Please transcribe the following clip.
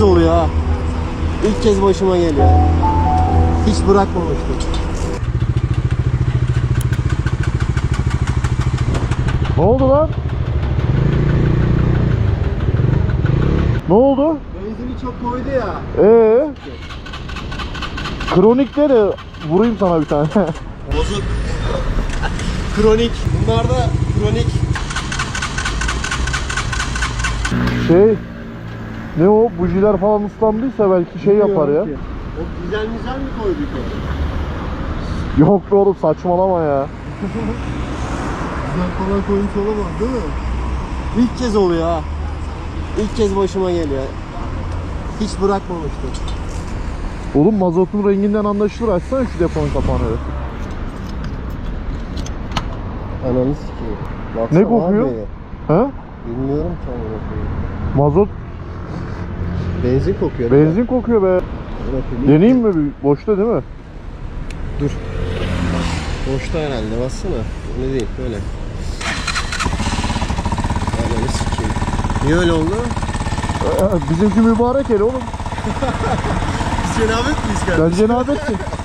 kez oluyor ha. İlk kez başıma geliyor. Hiç bırakmamıştım. Ne oldu lan? Ne oldu? Benzini çok koydu ya. Ee? Kronikte de vurayım sana bir tane. Bozuk. kronik. Bunlar da kronik. şey ne o bujiler falan ıslandıysa belki şey yapar ya. O güzel güzel mi koydu yukarı? Yok be oğlum saçmalama ya. Güzel falan koymuş olamaz değil mi? İlk kez oluyor ha. İlk kez başıma geliyor. Hiç bırakmamıştım. Oğlum mazotun renginden anlaşılır. Açsana şu deponun kapağını. Ananı sikeyim. Ne kokuyor? He? Bilmiyorum ki amına koyayım. Mazot Benzin kokuyor. değil mi? benzin kokuyor be. Amına koyayım. Deneyeyim mi? bir? Boşta değil mi? Dur. Boşta herhalde bassana. Öyle değil böyle. Ananı sikeyim. Niye öyle oldu? Ee, Bizimki mübarek el oğlum. Biz cenabet miyiz Sen cenabetsin.